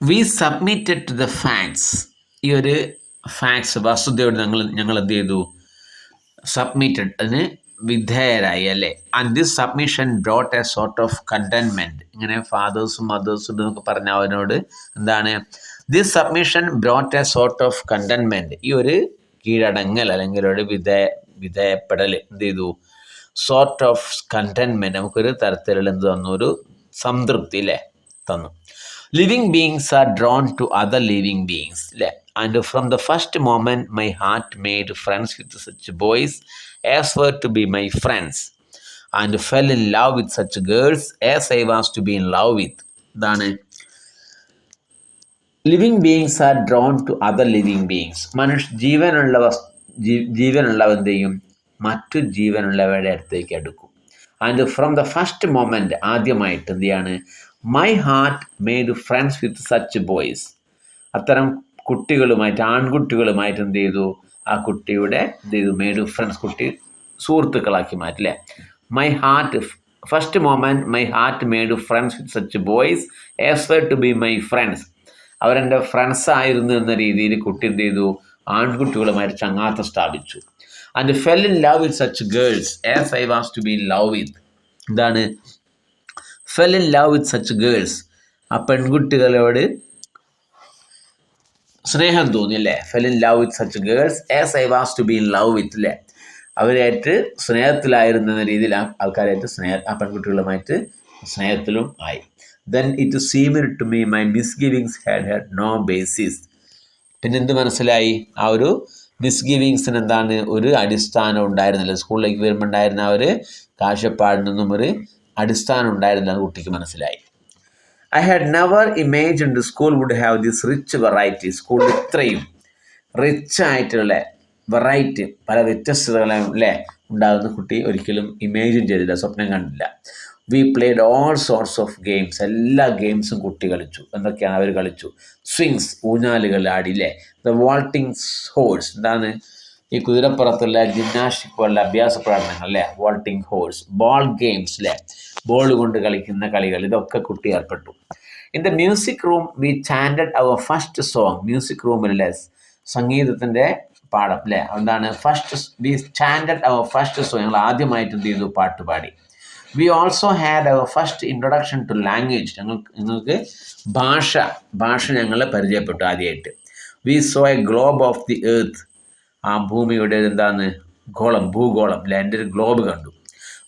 We submitted to the facts ഈ ഒരു facts വസ്തുതയോട് ഞങ്ങൾ ഞങ്ങൾ എന്ത് ചെയ്തു? സബ്മിറ്റഡ് അതിന് വിധേയരായി അല്ലേ? And this submission brought a sort of contentment ഇങ്ങനെ ഫാദേഴ്സും മദേഴ്സും എന്നൊക്കെ പറഞ്ഞ അവനോട് എന്താണ്? This submission brought a sort of contentment ഈ ഒരു കീഴടങ്ങൽ അല്ലെങ്കിൽ ഒരു വിധേയ വിധേയപ്പെടൽ എന്ത് ചെയ്തു? സോർട്ട് ഓഫ് കണ്ടൻമെന്റ് നമുക്കൊരു തരത്തിലുള്ള എന്ത് തന്നു? ഒരു സംതൃപ്തി അല്ലേ? തന്നു. Living beings are drawn to other living beings അല്ലേ and from the first moment my heart made friends with such boys as were to be my friends and fell in love with such girls as I was to be in love with ഇതാണ്. Living beings are drawn to other living beings മനുഷ്യ ജീവനുള്ള വസ് എന്ത് ചെയ്യും മറ്റു ജീവനുള്ളവരുടെ അടുത്തേക്ക് അടുക്കും. And from the first moment ആദ്യമായിട്ട് എന്ത് ചെയ്യാണ് my heart made friends with such boys അത്തരം കുട്ടികളുമായിട്ട് ആൺകുട്ടികളുമായിട്ട് എന്ത് ചെയ്തു? ആ കുട്ടിയുടെ എന്ത് ചെയ്തു? മെയ്ഡ് ഫ്രണ്ട്സ് കുട്ടി സുഹൃത്തുക്കളാക്കി മാറ്റി അല്ലേ my heart first moment my heart made friends with such boys as were to be my friends അവരെന്റെ ഫ്രണ്ട്സ് ആയിരുന്നു എന്ന രീതിയിൽ കുട്ടി എന്ത് ചെയ്തു? ആൺകുട്ടികളുമായിട്ട് ചങ്ങാത്തം സ്ഥാപിച്ചു. And fell in love with such girls as I was to be in love with എന്താണ് fell in love with such girls ആ പെൺകുട്ടികളോട് സ്നേഹം തോന്നി അല്ലേ fell in love with such girls as I was to be in love with അല്ലേ അവരായിട്ട് സ്നേഹത്തിലായിരുന്ന രീതിയിൽ ആൾക്കാരായിട്ട് സ്നേഹ ആ പെൺകുട്ടികളുമായിട്ട് സ്നേഹത്തിലും ആയി. Then it seemed to me my misgivings had had no basis പിന്നെന്ത് മനസ്സിലായി? ആ ഒരു മിസ് ഗിവിങ്സിന് എന്താണ്? ഒരു അടിസ്ഥാനം ഉണ്ടായിരുന്നില്ല. സ്കൂളിലേക്ക് വരുമ്പോൾ ഉണ്ടായിരുന്ന ആ ഒരു കാഴ്ചപ്പാടിനൊന്നും ഒരു അടിസ്ഥാനം ഉണ്ടായിരുന്നില്ല എന്ന് കുട്ടിക്ക് മനസ്സിലായി. I had never imagined school would have this rich variety സ്കൂളിൽ ഇത്രയും റിച്ച് ആയിട്ടുള്ള വെറൈറ്റി പല വ്യത്യസ്തതകളും അല്ലേ ഉണ്ടാകുന്ന കുട്ടി ഒരിക്കലും ഇമേജിൻ ചെയ്തില്ല സ്വപ്നം കണ്ടില്ല. We played all sorts of games എല്ലാ ഗെയിംസും കുട്ടി കളിച്ചു. എന്തൊക്കെയാണ് അവർ കളിച്ചു? സ്വിങ്സ് ഊഞ്ഞാലുകൾ ആടില്ലേ ദ വാൾട്ടിങ് ഹോഴ്സ് എന്താണ്? ഈ കുതിരപ്പുറത്തുള്ള ജിംനാസ്റ്റിക് പോലുള്ള അഭ്യാസ പ്രകടനങ്ങൾ അല്ലേ വാൾട്ടിങ് ഹോഴ്സ് ബോൾ ഗെയിംസ് അല്ലേ ബോൾ കൊണ്ട് കളിക്കുന്ന കളികൾ. ഇതൊക്കെ കുട്ടി ഏർപ്പെട്ടു. In the music room we chanted our first song music റൂമിലെ സംഗീതത്തിന്റെ പാഠം അല്ലേ എന്താണ്? First we chanted our first song ഞങ്ങൾ ആദ്യമായിട്ട് എന്ത് ചെയ്തു? പാട്ട് പാടി. We also had our first introduction to language ഞങ്ങൾ ഞങ്ങൾക്ക് ഭാഷ ഭാഷ ഞങ്ങൾ പരിചയപ്പെട്ടു ആദ്യമായിട്ട്. We saw a globe of the earth ആ ഭൂമിയുടെ എന്താണ് ഗോളം ഭൂഗോളം അല്ലെ എന്റെ ഒരു ഗ്ലോബ് കണ്ടു.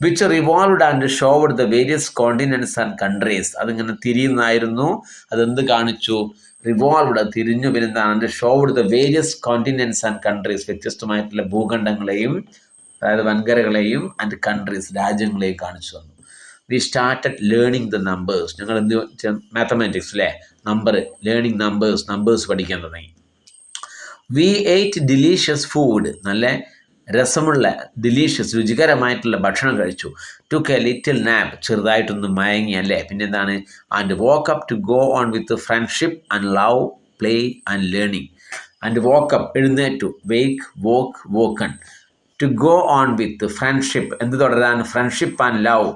Which revolved and showed the various continents and countries അതിങ്ങനെ തിരിയുന്നായിരുന്നു. അതെന്ത് കാണിച്ചു? റിവോൾവ്ഡ് തിരിഞ്ഞു വരുന്നതാണ്. And showed the various continents and countries വ്യത്യസ്തമായിട്ടുള്ള ഭൂഖണ്ഡങ്ങളെയും അതായത് വൻകരകളെയും ആൻഡ് കൺട്രീസ് രാജ്യങ്ങളെയും കാണിച്ചു തന്നു. We started learning the numbers ഞങ്ങൾ എന്ത് മാത്തമാറ്റിക്സ് അല്ലേ നമ്പർ ലേണിംഗ് നമ്പേഴ്സ് നമ്പേഴ്സ് പഠിക്കാൻ തുടങ്ങി. വി എയ്റ്റ് ഡിലീഷ്യസ് ഫുഡ് നല്ല രസമുള്ള ഡിലീഷ്യസ് രുചികരമായിട്ടുള്ള ഭക്ഷണം കഴിച്ചു. ടു കെ ലിറ്റിൽ നാപ്പ് ചെറുതായിട്ടൊന്ന് മയങ്ങി അല്ലേ? പിന്നെന്താണ്? And woke up to go on with friendship and love play and learning and woke up എഴുന്നേറ്റു. Wake woke woken to go on with friendship എന്ത് തുടരാൻ? ഫ്രണ്ട്ഷിപ്പ് ആൻഡ് ലവ്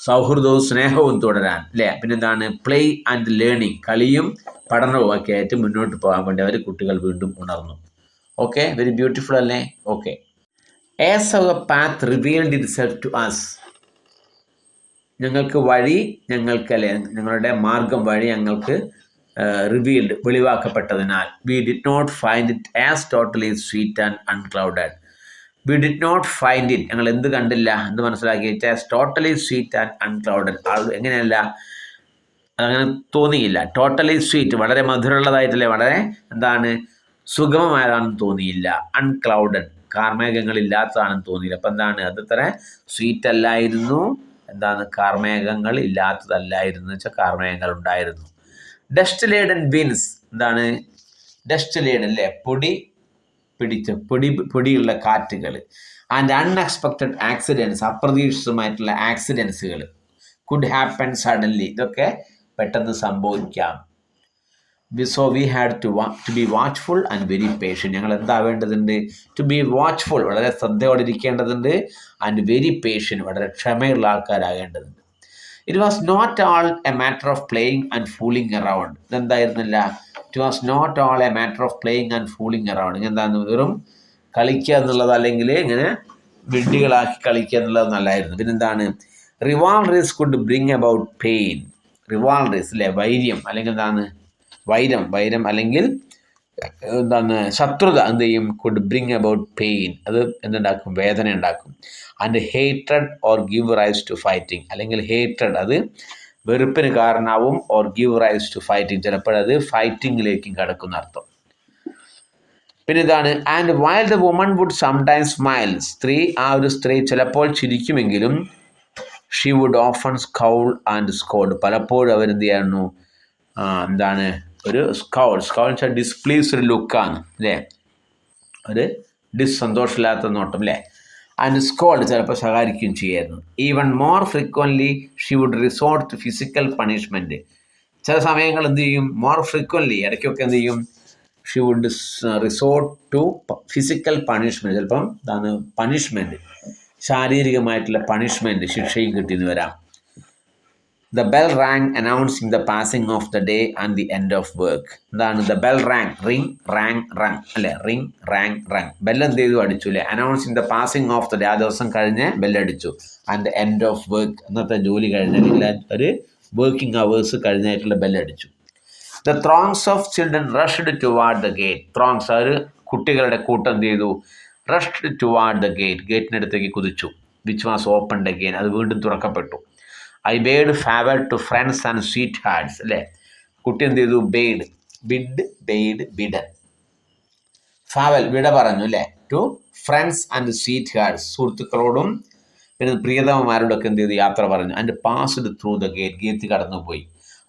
സൗഹൃദവും സ്നേഹവും തുടരാൻ അല്ലേ? പിന്നെന്താണ്? പ്ലേ ആൻഡ് ലേണിംഗ് കളിയും പഠനവും ഒക്കെ ആയിട്ട് മുന്നോട്ട് പോകാൻ വേണ്ടി അവർ കുട്ടികൾ വീണ്ടും ഉണർന്നു. ഓക്കെ വെരി ബ്യൂട്ടിഫുൾ അല്ലേ? Okay as our path revealed it self to ഞങ്ങൾക്ക് വഴി ഞങ്ങൾക്ക് അല്ലെ ഞങ്ങളുടെ മാർഗം വഴി ഞങ്ങൾക്ക് revealed വെളിവാക്കപ്പെട്ടതിനാൽ we did not find it as totally sweet and unclouded we did not find it ഞങ്ങൾ എന്ത് കണ്ടില്ല എന്ത് മനസ്സിലാക്കി it as totally sweet and unclouded എങ്ങനെയല്ല? അങ്ങനെ തോന്നിയില്ല. ടോട്ടലി സ്വീറ്റ് വളരെ മധുരമുള്ളതായിട്ടല്ലേ വളരെ എന്താണ് സുഗമമായതാണെന്ന് തോന്നിയില്ല. അൺക്ലൗഡഡ് കാർമേഘങ്ങളില്ലാത്തതാണെന്ന് തോന്നിയില്ല. അപ്പം എന്താണ്? അത് ഇത്ര സ്വീറ്റ് അല്ലായിരുന്നു. എന്താണ്? കാർമേഘങ്ങൾ ഇല്ലാത്തതല്ലായിരുന്നു വെച്ചാൽ കാർമേഘങ്ങൾ ഉണ്ടായിരുന്നു. ഡസ്റ്റ് ലേഡൻ വിൻസ് എന്താണ്? ഡസ്റ്റ് ലേഡൻ അല്ലേ? പൊടി പിടിച്ച പൊടി പൊടിയുള്ള കാറ്റുകൾ. ആൻഡ് അൺഎക്സ്പെക്റ്റഡ് ആക്സിഡൻസ് അപ്രതീക്ഷിതമായിട്ടുള്ള ആക്സിഡൻസുകൾ കുഡ് ഹാപ്പൻ സഡൻലി ഇതൊക്കെ പെട്ടെന്ന് സംഭവിക്കാം. So we had to to be watchful and very patient ഞങ്ങൾ എന്താവേണ്ടതുണ്ട് ടു ബി വാച്ച്ഫുൾ വളരെ ശ്രദ്ധയോടെ ഇരിക്കേണ്ടതുണ്ട് ആൻഡ് വെരി പേഷ്യൻ വളരെ ക്ഷമയുള്ള ആൾക്കാരാകേണ്ടതുണ്ട്. It was not all a matter of playing and fooling around ഇതെന്തായിരുന്നില്ല? It was not all a matter of playing and fooling around എന്താന്ന് വെറും കളിക്കുക എന്നുള്ളത് അല്ലെങ്കിൽ ഇങ്ങനെ വിഡ്ഢികളാക്കി കളിക്കുക എന്നുള്ളത് നല്ലായിരുന്നു. പിന്നെന്താണ്? Rivalries could bring about pain rivalries അല്ലേ? വൈര്യം അല്ലെങ്കിൽ എന്താണ്? വൈരം വൈരം അല്ലെങ്കിൽ എന്താണ് ശത്രുത എന്ത് ചെയ്യും? കുഡ് ബ്രിങ് അബൌട്ട് പെയിൻ അത് എന്തുണ്ടാക്കും? വേദന ഉണ്ടാക്കും. And hated or give rise to fighting അല്ലെങ്കിൽ ഹേറ്റഡ് അത് വെറുപ്പിന് കാരണമാവും or give rise to fighting ചിലപ്പോഴത് ഫൈറ്റിങ്ങിലേക്കും കിടക്കുന്ന അർത്ഥം. പിന്നെ ഇതാണ്. And while the woman would sometimes smile സ്ത്രീ ആ ഒരു സ്ത്രീ ചിലപ്പോൾ ചിരിക്കുമെങ്കിലും she would often scowl and scold പലപ്പോഴും അവരെന്ത് ചെയ്യുന്നു എന്താണ് ഒരു സ്കൗൾ സ്കൗൾ വെച്ചാൽ ഡിസ്പ്ലീസ്ഡ് ലുക്കാണ് അല്ലേ? ഒരു ഡിസ് സന്തോഷമില്ലാത്ത നോട്ടം അല്ലേ? ആൻഡ് സ്കോൾഡ് ചിലപ്പോൾ ശകാരിക്കുകയും ചെയ്യായിരുന്നു. Even more frequently she would resort to physical punishment ചില സമയങ്ങൾ എന്ത് ചെയ്യും? മോർ ഫ്രീക്വൻലി ഇടയ്ക്കൊക്കെ എന്ത് ചെയ്യും? She would resort to physical punishment ചിലപ്പം എന്താണ്? പണിഷ്മെന്റ് ശാരീരികമായിട്ടുള്ള പണിഷ്മെന്റ് ശിക്ഷയും കിട്ടിയെന്ന് വരാം. The bell rang announcing the passing of the day and the end of work എന്താണ്? The bell rang ring rang rung അല്ലെ? റിങ് റാങ് റങ് ബെൽ എന്ത് ചെയ്തു? അടിച്ചു അല്ലെ? Announcing the passing of the day ആ ദിവസം കഴിഞ്ഞ് ബെല്ലടിച്ചു ആൻഡ് എൻഡ് ഓഫ് വർക്ക് ഇന്നത്തെ ജോലി കഴിഞ്ഞ ഒരു വർക്കിംഗ് അവേഴ്സ് കഴിഞ്ഞായിട്ടുള്ള ബെല്ലടിച്ചു the throngs of children rushed toward the gate throngs അവർ കുട്ടികളുടെ കൂട്ടം എന്ത് ചെയ്തു? റഷ്ഡ് ടുവാർഡ് ദ ഗേറ്റ് ഗേറ്റിനടുത്തേക്ക് കുതിച്ചു. വിച്ച് വാസ് ഓപ്പൺ അഗെയിൻ അത് വീണ്ടും തുറക്കപ്പെട്ടു. I bade farewell to friends and sweethearts അല്ലേ? കുട്ടി എന്ത് ചെയ്തു? Bade bid bade bidden farewell വിട പറഞ്ഞു അല്ലേ? To friends and sweethearts സുഹൃത്തുക്കളോടും പിന്നെ പ്രിയതമമാരോടൊക്കെ എന്ത് ചെയ്തു? യാത്ര പറഞ്ഞു. And passed through the gate gate കടന്നുപോയി.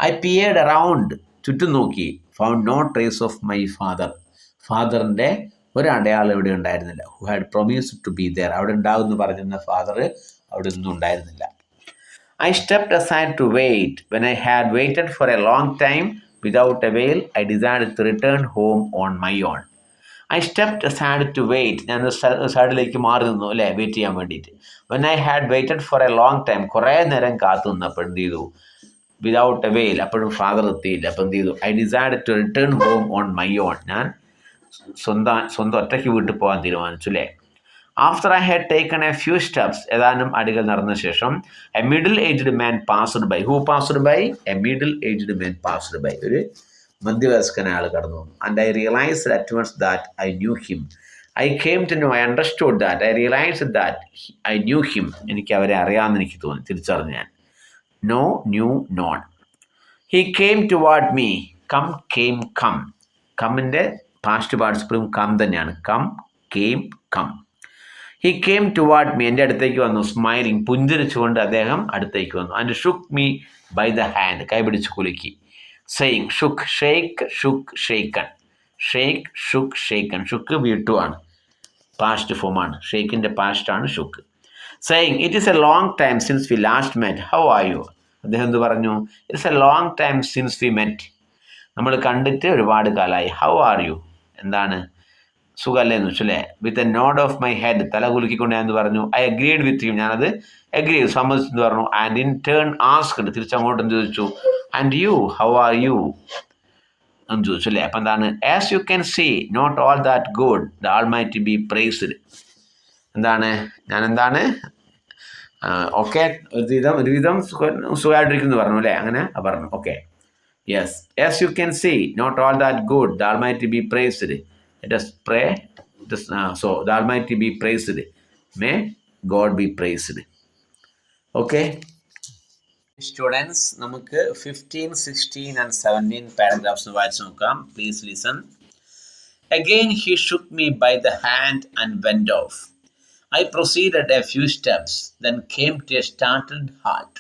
ഐ പിയേഡ് അറൗണ്ട് ചുറ്റും നോക്കി. Found no trace of my father ഫാദറിന്റെ ഒരു അടയാളം ഇവിടെ ഉണ്ടായിരുന്നില്ല who had promised to be there അവിടെ ഉണ്ടാവുമെന്ന് പറഞ്ഞിരുന്ന ഫാദർ അവിടെ ഒന്നും ഉണ്ടായിരുന്നില്ല. I stepped aside to wait. When I had waited for a long time without avail, I decided to return home on my own. I stepped aside to wait ഞാൻ സൈഡിലേക്ക് മാറി നിന്നു അല്ലേ? വെയിറ്റ് ചെയ്യാൻ വേണ്ടിയിട്ട്. When I had waited for a long time കുറേ നേരം കാത്തു നിന്നപ്പോൾ എന്ത് ചെയ്തു? വിതൗട്ട് എ വെയിൽ അപ്പോഴും ഫാദർ എത്തിയില്ല. അപ്പോൾ എന്ത് ചെയ്തു? I decide to return home on my own ഞാൻ സ്വന്തം സ്വന്തം ഒറ്റയ്ക്ക് വീട്ടിൽ പോകാൻ തീരുമാനിച്ചു അല്ലേ? After I had taken a few steps ഏതാനും അടികൾ നടന്ന ശേഷം a middle aged man passed by who passed by a middle aged man passed by ഒരു മധ്യവയസ്കനായ ആൾ കടന്നു and I realise at once that I knew him I came to know I understood that I realise that I knew him എനിക്ക് അവരെ അറിയാമെന്ന് എനിക്ക് തോന്നി. തിരിച്ചറിഞ്ഞു ഞാൻ. Know knew known he came to വാട്ട് മീ കം കെയിം കം കമ്മിന്റെ past പാർട്ടിസിപ്പിളും കം തന്നെയാണ്. Come came come he came to വാട്ട് മീ എന്റെ അടുത്തേക്ക് വന്നു സ്മൈലിംഗ് പുഞ്ചിരിച്ചുകൊണ്ട് അദ്ദേഹം അടുത്തേക്ക് വന്നു. And shook me by the hand കൈപിടിച്ച് കുലുക്കി. Saying shook shake shook shaken shake shook shaken shook വീട്ടു ആണ്. പാസ്റ്റ് ഫോമാണ് ഷെയ്ക്കിന്റെ പാസ്റ്റാണ് shook saying it is a long time since we last met how are you അദ്ദേഹം എന്ത് പറഞ്ഞു? It's a long time since we met നമ്മൾ കണ്ടിട്ട് ഒരുപാട് കാലമായി ഹൗ ആർ യു എന്താണ്? സുഖമല്ലേ എന്ന് വെച്ചു അല്ലേ? With a nod of my head തല കുലുക്കിക്കൊണ്ട് ഞാൻ പറഞ്ഞു? ഐ അഗ്രീഡ് വിത്ത് യു ഞാനത് അഗ്രി ചെയ്തു. സമ്മതിച്ചെന്ന് പറഞ്ഞു. ആൻഡ് ഇൻ ടേൺ ആസ്ക്ഡ് തിരിച്ചങ്ങോട്ടും ചോദിച്ചു. And you how are you എന്ന് ചോദിച്ചു അല്ലേ? അപ്പം എന്താണ്? As you can see not all that good the Almighty be praised എന്താണ്? ഞാൻ എന്താണ് ഓക്കെ ഒരുവിധം ഒരുവിധം ഒരു വിധം സുഖമായിട്ടിരിക്കുന്നു പറഞ്ഞു അല്ലേ? അങ്ങനെ പറഞ്ഞു. Okay yes as you can see not all that good the Almighty be praised let us pray. This, uh, so the almighty be praised. May god be praised. Okay. Students നമുക്ക് fifteen sixteen and seventeen paragraphs വായിച്ച് നോക്കാം. Please listen again he shook me by the hand and went off I proceeded a few steps then came to a startled halt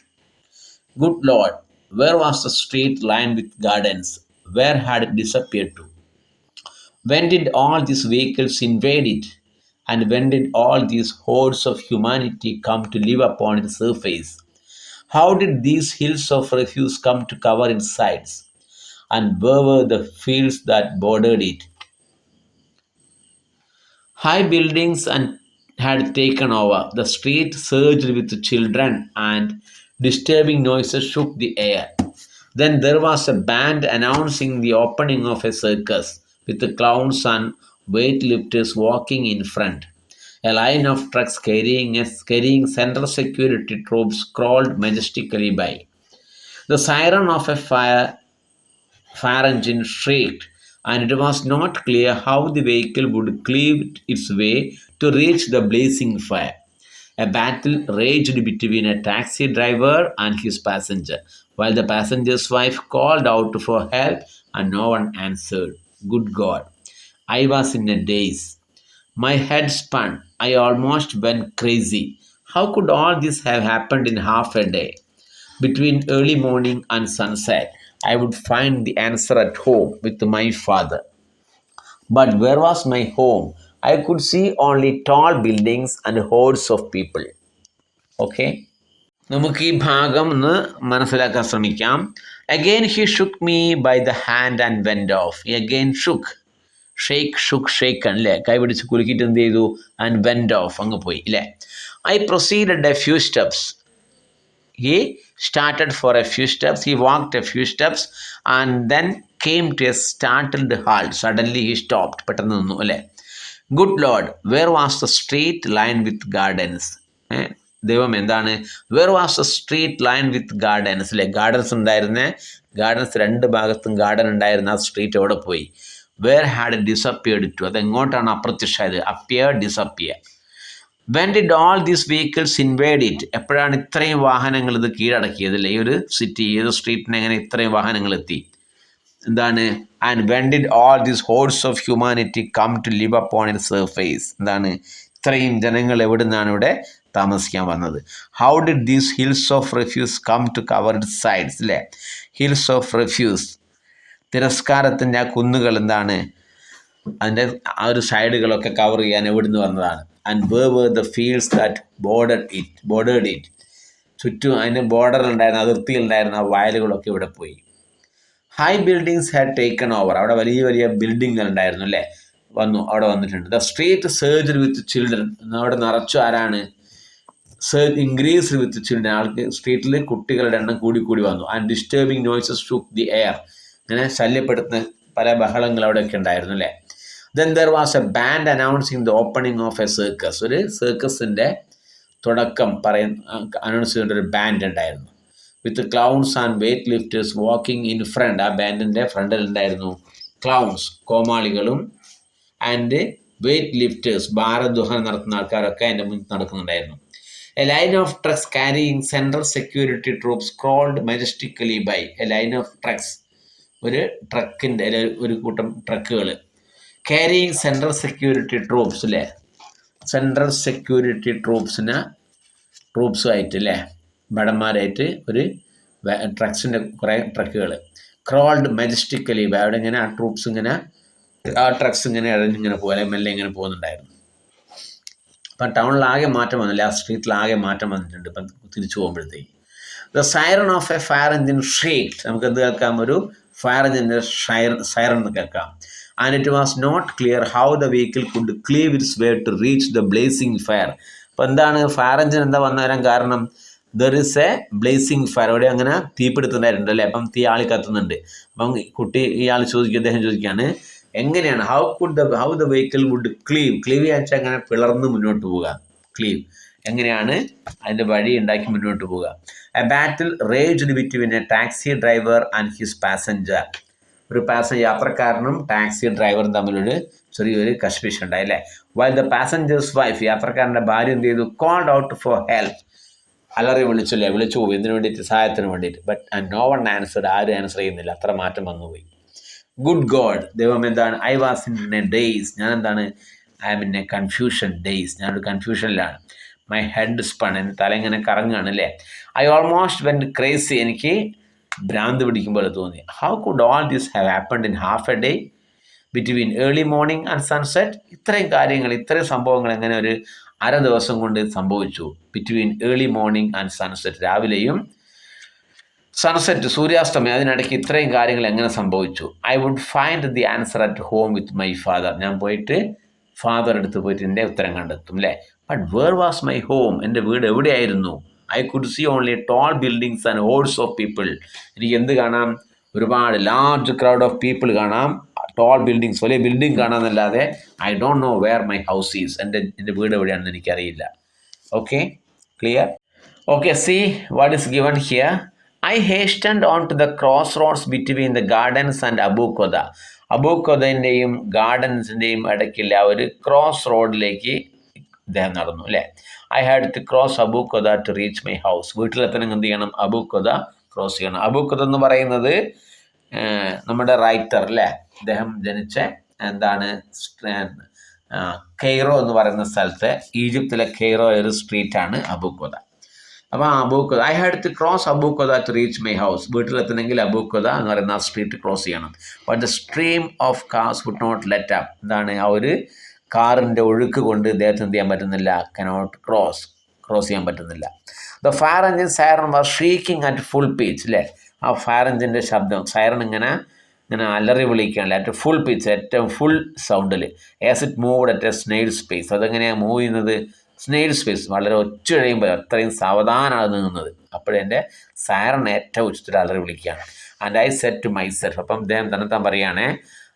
good Lord where was the street lined with gardens where had it disappear to When did all these vehicles invade it? And when did all these hordes of humanity come to live upon its surface? How did these hills of refuse come to cover its sides? And where were the fields that bordered it? High buildings and had taken over. The street surged with children and Disturbing noises shook the air. Then there was a band announcing the opening of a circus with the clowns and weightlifters walking in front. A line of trucks carrying, a, carrying central security troops crawled majestically by. The siren of a fire, fire engine shrieked, and it was not clear how the vehicle would cleave its way to reach the blazing fire. A battle raged between a taxi driver and his passenger, while the passenger's wife called out for help and no one answered. Good God. I was in a daze. My head spun. I almost went crazy. How could all this have happened in half a day? Between early morning and sunset, I would find the answer at home with my father. But where was my home? I could see only tall buildings and hordes of people. Okay? നമുക്ക് ഈ ഭാഗം ഒന്ന് മനസ്സിലാക്കാൻ ശ്രമിക്കാം. Again he shook me by the hand and went off again shook shake shook shake അല്ലേ? കൈ പിടിച്ച് കുലുക്കിയിട്ട് എന്ത് ചെയ്തു? ആൻഡ് വെൻഡ് ഓഫ് അങ്ങ് പോയി അല്ലേ I proceeded a few steps he started for a few steps. He walked a few steps and then came to a startled halt suddenly he stopped. പെട്ടെന്ന് നിന്നു അല്ലേ? Good Lord where was the street lined with gardens ദൈവം എന്താണ്? Where was a street lined with gardens അല്ലേ gardens ഉണ്ടായിരുന്ന? Gardens രണ്ട് ഭാഗത്തും garden ഉണ്ടായിരുന്ന ആ സ്ട്രീറ്റ് എവിടെ പോയി? വേർ ഹാഡ് ഡിസപ്പിയർഡ് ടു അത് എങ്ങോട്ടാണ് അപ്രത്യക്ഷമായത്? Appear disappear when did all these vehicles invade it എപ്പോഴാണ് ഇത്രയും വാഹനങ്ങൾ ഇത് കീഴടക്കിയത്? അല്ലേ ഈ ഒരു സിറ്റി ഒരു സ്ട്രീറ്റിന് എങ്ങനെ ഇത്രയും വാഹനങ്ങൾ എത്തി? എന്താണ്? And when did all these hordes of humanity come to live upon in surface എന്താണ്? ഇത്രയും ജനങ്ങൾ എവിടെ നിന്നാണ് ഇവിടെ താമസിക്കാൻ വന്നത്. How did these hills of refuse come to covered sides അല്ലേ ഹിൽസ് ഓഫ് റെഫ്യൂസ് തിരസ്കാരത്തിന്റെ ആ കുന്നുകൾ എന്താണ്? അതിന്റെ ആ ഒരു സൈഡുകളൊക്കെ കവർ ചെയ്യാൻ എവിടുന്ന് വന്നതാണ്? And way where the fields that border it bordered it ചുറ്റും അതിന് ബോർഡറിലുണ്ടായിരുന്ന അതിർത്തിയിലുണ്ടായിരുന്ന വയലുകളൊക്കെ ഇവിടെ പോയി. High buildings had taken over അവിടെ വലിയ വലിയ ബിൽഡിങ്ങുകൾ ഉണ്ടായിരുന്നു അല്ലേ വന്നു അവിടെ വന്നിട്ടുണ്ട്. The street surgery with children അവിടെ നിറച്ചു ആരാണ്? ഇൻക്രീസ് വിത്ത് ചിൽഡ്രൻ ആൾക്ക് സ്ട്രീറ്റിൽ കുട്ടികളുടെ എണ്ണം കൂടി കൂടി വന്നു. And disturbing noises took the air അങ്ങനെ ശല്യപ്പെടുത്തുന്ന പല ബഹളങ്ങൾ അവിടെയൊക്കെ ഉണ്ടായിരുന്നു അല്ലേ? Then there was a band announcing the opening of a circus ഒരു സർക്കസിന്റെ തുടക്കം പറയുന്ന അനൗൺസ് ചെയ്യേണ്ട ഒരു ബാൻഡ് ഉണ്ടായിരുന്നു. With clowns and weightlifters walking in front ആ ബാൻഡിന്റെ ഫ്രണ്ടിൽ ഉണ്ടായിരുന്നു. ക്ലൗൺസ് കോമാളികളും ആൻഡ് വെയ്റ്റ് ലിഫ്റ്റേഴ്സ് ഭാരദ്വഹനം നടത്തുന്ന ആൾക്കാരൊക്കെ അതിന്റെ മുന്നിൽ നടക്കുന്നുണ്ടായിരുന്നു. A line of trucks carrying central security troops crawled majestically by a line of trucks ഒരു ട്രക്കിന്റെ ഒരു കൂട്ടം ട്രക്കുകൾ കാരിയിങ് സെൻട്രൽ സെക്യൂരിറ്റി ട്രൂപ്സ് അല്ലേ സെൻട്രൽ സെക്യൂരിറ്റി ട്രൂപ്സിന് ട്രൂപ്സുമായിട്ട് അല്ലേ ഭടന്മാരായിട്ട് ഒരു ട്രക്സിന്റെ കുറേ ട്രക്കുകൾ ക്രോൾഡ് മജസ്റ്റിക്കലി അവിടെ ഇങ്ങനെ ആ ട്രൂപ്സ് ഇങ്ങനെ ആ ട്രക്സ് ഇങ്ങനെ ഇഴഞ്ഞിങ്ങനെ പോകും അല്ലെങ്കിൽ മെല്ലെ ഇങ്ങനെ പോകുന്നുണ്ടായിരുന്നു. അപ്പം ടൗണിലാകെ മാറ്റം വന്നില്ല? ആ സ്ട്രീറ്റിലാകെ മാറ്റം വന്നിട്ടുണ്ട് ഇപ്പം തിരിച്ചു പോകുമ്പോഴത്തേക്ക്. The siren of a fire engine shake നമുക്ക് എന്ത് കേൾക്കാം? ഒരു ഫയർ എഞ്ചിന്റെ സൈറൺ സൈറൺ എന്ന് കേൾക്കാം. And it was not clear how the vehicle could cleave its way to reach the blazing fire അപ്പോൾ എന്താണ്? ഫയർ എഞ്ചിൻ എന്താ വന്നു കാരണം? There is a blazing fire അവിടെ അങ്ങനെ തീപിടുത്തുണ്ടായിട്ടുണ്ട് അല്ലേ? അപ്പം തീ ആളി കത്തുന്നുണ്ട് അപ്പം കുട്ടി ഇയാൾ ചോദിക്കുക അദ്ദേഹം ചോദിക്കുകയാണ് എങ്ങനെയാണ്? How could the how the vehicle would cleave cleave വെച്ചാൽ അങ്ങനെ പിളർന്ന് മുന്നോട്ട് പോവുക. ക്ലീവ് എങ്ങനെയാണ്? അതിന്റെ വഴി ഉണ്ടാക്കി മുന്നോട്ട് പോവുക. A battle rage between a taxi driver and his passenger ഒരു പാസഞ്ചർ യാത്രക്കാരനും ടാക്സി ഡ്രൈവറും തമ്മിലൊരു ചെറിയൊരു കശ്മീഷ് ഉണ്ടായി അല്ലേ? വൈ ദ പാസഞ്ചേഴ്സ് വൈഫ് യാത്രക്കാരന്റെ ഭാര്യ എന്ത് ചെയ്തു? കോൾഡ് ഔട്ട് ഫോർ ഹെൽപ്പ് അലറി വിളിച്ചില്ലേ വിളിച്ചു പോകും എന്തിനു വേണ്ടിയിട്ട്? സഹായത്തിന് വേണ്ടിയിട്ട്. ബട്ട് നോ വൺ ആൻസർഡ് ആരും ആൻസർ ചെയ്യുന്നില്ല. അത്ര മാറ്റം വന്നുപോയി. ഗുഡ് ഗോഡ് ദൈവം എന്താണ്? I was in a daze ഞാൻ എന്താണ് I am in a confusion daze ഞാനൊരു കൺഫ്യൂഷനിലാണ് മൈ ഹെഡ് സ്പൺ എന്റെ തല ഇങ്ങനെ കറങ്ങുകയാണ് അല്ലേ? ഐ ഓൾമോസ്റ്റ് വെൻ ക്രേസ് എനിക്ക് ഭ്രാന്ത് പിടിക്കും പോലെ തോന്നി. How could all this have happened in half a day between early morning and sunset ഇത്രയും കാര്യങ്ങൾ ഇത്രയും സംഭവങ്ങൾ എങ്ങനെ ഒരു അര ദിവസം കൊണ്ട് സംഭവിച്ചു? Between early morning and sunset രാവിലെയും സൺസെറ്റ് സൂര്യാസ്തമയം അതിനിടയ്ക്ക് ഇത്രയും കാര്യങ്ങൾ എങ്ങനെ സംഭവിച്ചു? I would find the answer at home with my father ഞാൻ പോയിട്ട് ഫാദർ അടുത്ത് പോയിട്ട് എന്റെ ഉത്തരം കണ്ടെത്തും അല്ലേ but where was my home എന്റെ വീട് എവിടെയായിരുന്നു? I could see only tall buildings and holes of people എനിക്ക് എന്ത് കാണാം? ഒരുപാട് ലാർജ് ക്രൗഡ് ഓഫ് പീപ്പിൾ കാണാം. ടോൾ ബിൽഡിങ്സ് വലിയ building കാണാമെന്നല്ലാതെ I don't know where my house is എന്റെ എന്റെ വീട് എവിടെയാണെന്ന് എനിക്കറിയില്ല. Okay clear okay see what is given here I hastened on to the cross roads between the gardens and Abukotha അബൂക്കൊതന്റെയും ഗാർഡൻസിന്റെയും ഇടയ്ക്കില്ല ഒരു ക്രോസ് റോഡിലേക്ക് ഇദ്ദേഹം നടന്നു അല്ലേ? I had to cross Abukotha to reach my house വീട്ടിലെത്തണം എന്ത് ചെയ്യണം? അബൂക്കൊത ക്രോസ് ചെയ്യണം. അബൂക്കൊത എന്ന് പറയുന്നത് നമ്മുടെ റൈറ്റർ അല്ലേ? അദ്ദേഹം ജനിച്ച എന്താണ് കെയ്റോ എന്ന് പറയുന്ന സ്ഥലത്ത് ഈജിപ്തിലെ കെയ്റോ ഒരു സ്ട്രീറ്റാണ് അബൂക്കൊത അപ്പോൾ Abukotha I had to cross Abukotha to reach my house വീട്ടിലെത്തണമെങ്കിൽ Abukotha എന്ന് പറയുന്ന ആ സ്ട്രീറ്റ് ക്രോസ് ചെയ്യണം. But the stream of cars would not let up എന്താണ് ആ ഒരു കാറിന്റെ ഒഴുക്ക് കൊണ്ട് ഇദ്ദേഹത്തിന് എന്ത് ചെയ്യാൻ പറ്റുന്നില്ല. കനോട്ട് ക്രോസ് ക്രോസ് ചെയ്യാൻ പറ്റുന്നില്ല. The fire engine siren was shrieking at full pitch അല്ലേ ആ ഫയർ എഞ്ചിന്റെ ശബ്ദം സൈറൺ ഇങ്ങനെ ഇങ്ങനെ അലറി വിളിക്കുകയാണ് അറ്റ് ഫുൾ പിച്ച് ഏറ്റവും ഫുൾ സൗണ്ടിൽ as it moved at a snail space അതെങ്ങനെയാണ് മൂവ് ചെയ്യുന്നത്? സ്നെയിൽ സ്പേസ് വളരെ ഒച്ച കഴിയുമ്പോൾ അത്രയും സാവധാനമാണ് നീങ്ങുന്നത് അപ്പോഴെന്റെ സൈറൺ ഏറ്റവും ഉച്ചത്തിൽ അലറി വിളിക്കുകയാണ്. And I said to myself അപ്പം അദ്ദേഹം തന്നെ താൻ പറയുകയാണേ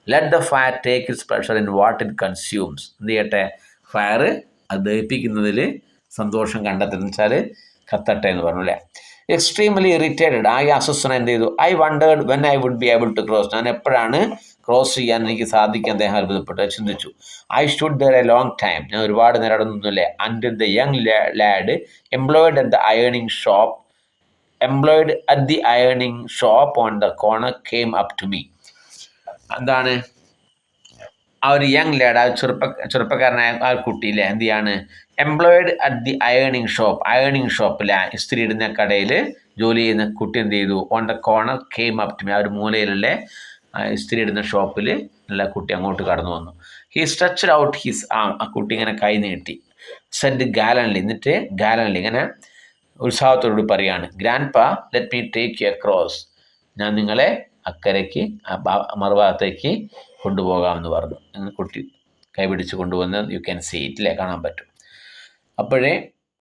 let the fire take its pressure in what it consumes എന്ത് ചെയ്യട്ടെ? ഫയർ അത് ദഹിപ്പിക്കുന്നതിൽ സന്തോഷം കണ്ടെത്തുന്ന വെച്ചാൽ കത്തട്ടെ എന്ന് പറഞ്ഞു അല്ലേ? എക്സ്ട്രീംലി ഇറിറ്റേറ്റഡ് ആ അസ്വസ്ഥന എന്ത് ചെയ്തു? I wondered when I would be able to cross ഞാൻ എപ്പോഴാണ് ക്രോസ് ചെയ്യാൻ എനിക്ക് സാധിക്കാൻ അദ്ദേഹം അത്ഭുതപ്പെട്ടു. അത് ചിന്തിച്ചു. I should there a long time ഞാൻ ഒരുപാട് നേരം അവിടെ the young lad employed at the ironing shop employed at the ironing shop on the corner came up to me എന്താണ്? ആ ഒരു യങ് ലേഡ് ആ ചെറുപ്പ ചെറുപ്പക്കാരനായ ആ കുട്ടിയിലെ എന്ത് ചെയ്യാണ്? Employed at the ironing shop ironing ഷോപ്പിലെ ഇസ്ത്രീ ഇടുന്ന കടയിൽ ജോലി ചെയ്യുന്ന കുട്ടി എന്ത് ചെയ്തു? On the corner came up to me ആ ഒരു മൂലയിലുള്ള ഇസ്തിരി ഇടുന്ന ഷോപ്പിൽ നല്ല കുട്ടി അങ്ങോട്ട് കടന്നു വന്നു. He stretched out his arm ആ കുട്ടി ഇങ്ങനെ കൈ നീട്ടി. സെഡ് ഗാലൻലി എന്നിട്ട് ഗാലൻലി ഇങ്ങനെ ഉത്സാഹത്തോടുകൂടി പറയാണ് grandpa let me take you cross ഞാൻ നിങ്ങളെ അക്കരയ്ക്ക് മറുഭാഗത്തേക്ക് കൊണ്ടുപോകാമെന്ന് പറഞ്ഞു. കുട്ടി കൈപിടിച്ച് കൊണ്ടുവന്ന് യു ക്യാൻ സീ ഇറ്റ് അല്ലേ കാണാൻ പറ്റും. അപ്പോഴേ